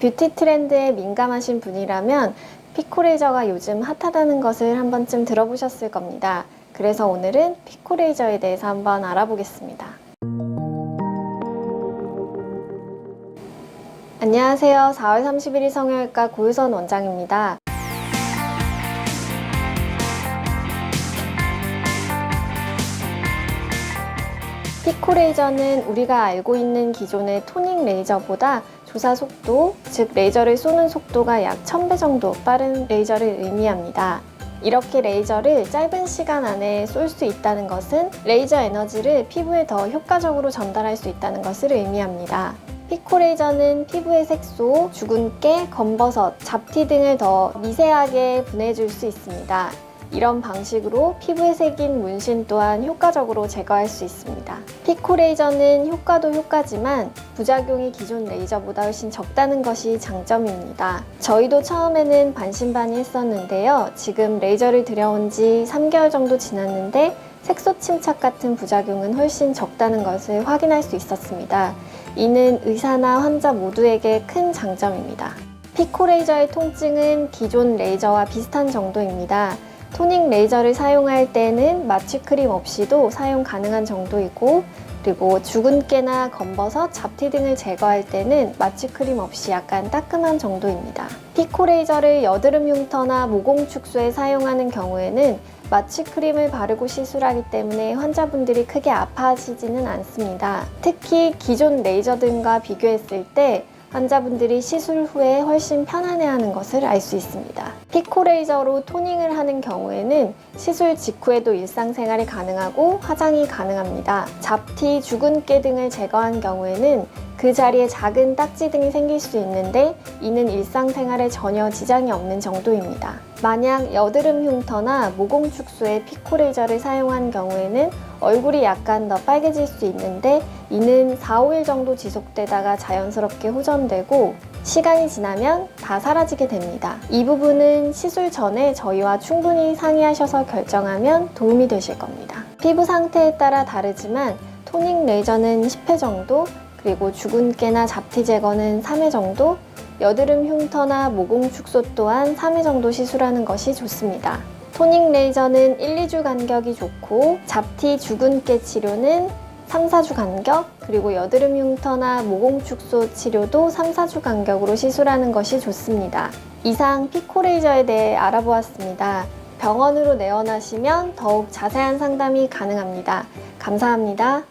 뷰티 트렌드에 민감하신 분이라면 피코레이저가 요즘 핫하다는 것을 한 번쯤 들어보셨을 겁니다. 그래서 오늘은 피코레이저에 대해서 한번 알아보겠습니다. 안녕하세요. 4월 31일 성형외과 고유선 원장입니다. 피코 레이저는 우리가 알고 있는 기존의 토닝 레이저보다 조사 속도, 즉 레이저를 쏘는 속도가 약 1000배 정도 빠른 레이저를 의미합니다. 이렇게 레이저를 짧은 시간 안에 쏠 수 있다는 것은 레이저 에너지를 피부에 더 효과적으로 전달할 수 있다는 것을 의미합니다. 피코 레이저는 피부의 색소, 주근깨, 검버섯, 잡티 등을 더 미세하게 분해줄 수 있습니다. 이런 방식으로 피부에 새긴 문신 또한 효과적으로 제거할 수 있습니다. 피코 레이저는 효과도 효과지만 부작용이 기존 레이저보다 훨씬 적다는 것이 장점입니다. 저희도 처음에는 반신반의 했었는데요. 지금 레이저를 들여온 지 3개월 정도 지났는데 색소 침착 같은 부작용은 훨씬 적다는 것을 확인할 수 있었습니다. 이는 의사나 환자 모두에게 큰 장점입니다. 피코 레이저의 통증은 기존 레이저와 비슷한 정도입니다. 토닝 레이저를 사용할 때는 마취 크림 없이도 사용 가능한 정도이고 그리고 주근깨나 검버섯, 잡티 등을 제거할 때는 마취 크림 없이 약간 따끔한 정도입니다. 피코 레이저를 여드름 흉터나 모공 축소에 사용하는 경우에는 마취 크림을 바르고 시술하기 때문에 환자분들이 크게 아파하시지는 않습니다. 특히 기존 레이저 등과 비교했을 때 환자분들이 시술 후에 훨씬 편안해하는 것을 알 수 있습니다. 피코 레이저로 토닝을 하는 경우에는 시술 직후에도 일상생활이 가능하고 화장이 가능합니다. 잡티, 주근깨 등을 제거한 경우에는 그 자리에 작은 딱지 등이 생길 수 있는데 이는 일상생활에 전혀 지장이 없는 정도입니다. 만약 여드름 흉터나 모공 축소에 피코레이저를 사용한 경우에는 얼굴이 약간 더 빨개질 수 있는데 이는 4, 5일 정도 지속되다가 자연스럽게 호전되고 시간이 지나면 다 사라지게 됩니다. 이 부분은 시술 전에 저희와 충분히 상의하셔서 결정하면 도움이 되실 겁니다. 피부 상태에 따라 다르지만 토닝 레이저는 10회 정도, 그리고 주근깨나 잡티 제거는 3회 정도, 여드름 흉터나 모공 축소 또한 3회 정도 시술하는 것이 좋습니다. 토닝 레이저는 1, 2주 간격이 좋고 잡티 주근깨 치료는 3, 4주 간격, 그리고 여드름 흉터나 모공 축소 치료도 3, 4주 간격으로 시술하는 것이 좋습니다. 이상 피코레이저에 대해 알아보았습니다. 병원으로 내원하시면 더욱 자세한 상담이 가능합니다. 감사합니다.